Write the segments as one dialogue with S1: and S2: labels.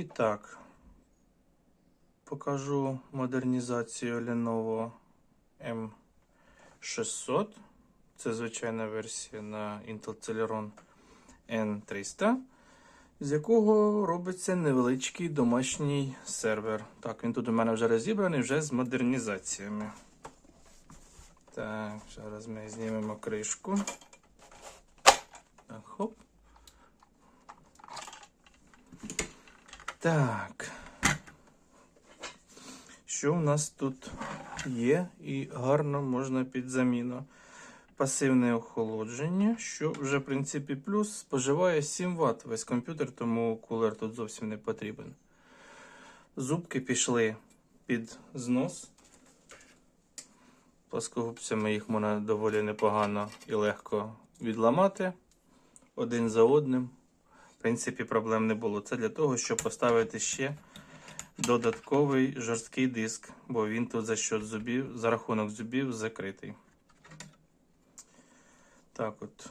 S1: І так, покажу модернізацію Lenovo M600. Це звичайна версія на Intel Celeron N300, з якого робиться невеличкий домашній сервер. Так, він тут у мене вже розібраний, вже з модернізаціями. Так, зараз ми знімемо кришку. Так, хоп. Так. Що у нас тут є і гарно можна під заміну? Пасивне охолодження, що вже, в принципі, плюс споживає 7 Вт весь комп'ютер, тому кулер тут зовсім не потрібен. Зубки пішли під знос. Плоскогубцями їх можна доволі непогано і легко відламати один за одним. В принципі, проблем не було. Це для того, щоб поставити ще додатковий жорсткий диск, бо він тут за счет зубів, за рахунок зубів закритий. Так от.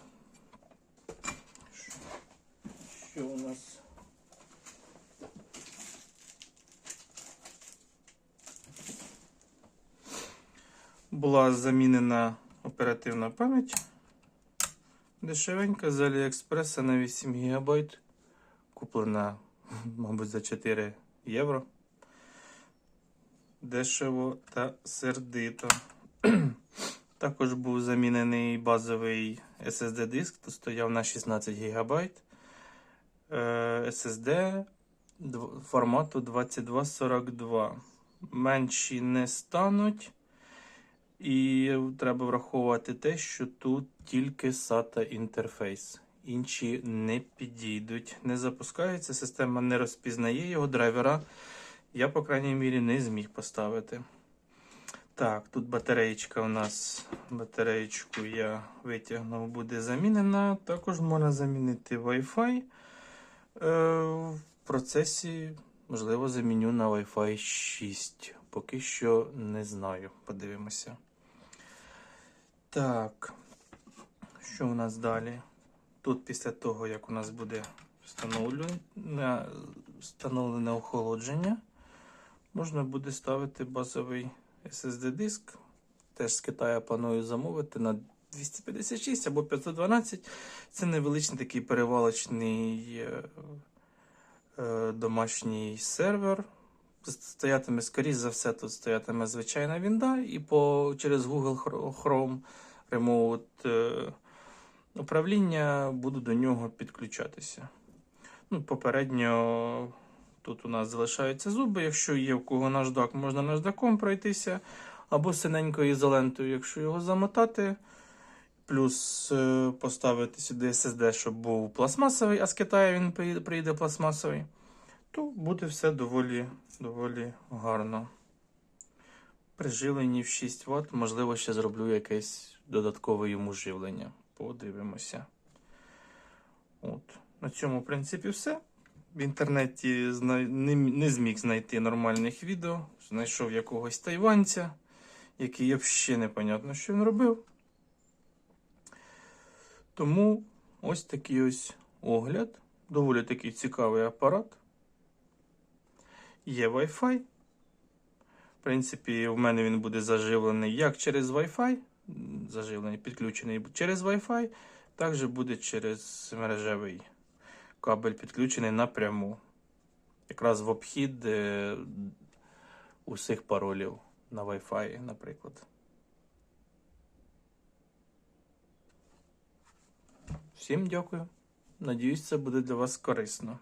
S1: Що у нас? Була замінена оперативна пам'ять. Дешевенька з Аліекспреса на 8 ГБ. Куплена, мабуть, за 4 євро. Дешево та сердито. Також був замінений базовий SSD диск, тут стояв на 16 ГБ. SSD формату 2242. Менші не стануть. І треба враховувати те, що тут тільки SATA інтерфейс. Інші не підійдуть, не запускаються, система не розпізнає його драйвера. Я, по крайній мірі, не зміг поставити. Так, тут батареєчка у нас. Батареєчку я витягнув, буде замінена. Також можна замінити Wi-Fi. Е, в процесі, можливо, заміню на Wi-Fi 6. Поки що не знаю. Подивимося. Так, що у нас далі? Тут після того, як у нас буде встановлене, встановлене охолодження, можна буде ставити базовий SSD-диск. Теж з Китаю планую замовити на 256 або 512. Це невеличкий такий перевалочний е, е, домашній сервер. Стоятиме, скоріш за все, тут стоятиме звичайна вінда, і по, через Google Chrome Remote е, управління буду до нього підключатися. Ну, попередньо тут у нас залишаються зуби. Якщо є в кого наждак, можна наждаком пройтися, або синенькою ізолентою, якщо його замотати. Плюс е, поставити сюди SSD, щоб був пластмасовий, а з Китаю він приїде пластмасовий, то буде все доволі, доволі гарно. При живленні в 6 Вт, можливо, ще зроблю якесь додаткове йому живлення. Подивимося. От. На цьому, в принципі, все. В інтернеті не, зміг знайти нормальних відео. Знайшов якогось тайванця, який взагалі непонятно, що він робив. Тому ось такий ось огляд. Доволі такий цікавий апарат. Є Wi-Fi. В принципі, в мене він буде заживлений як через Wi-Fi, заживлений, підключений через Wi-Fi, також буде через мережевий кабель підключений напряму. Якраз в обхід е, усіх паролів на Wi-Fi, наприклад. Всім дякую. Надіюсь, це буде для вас корисно.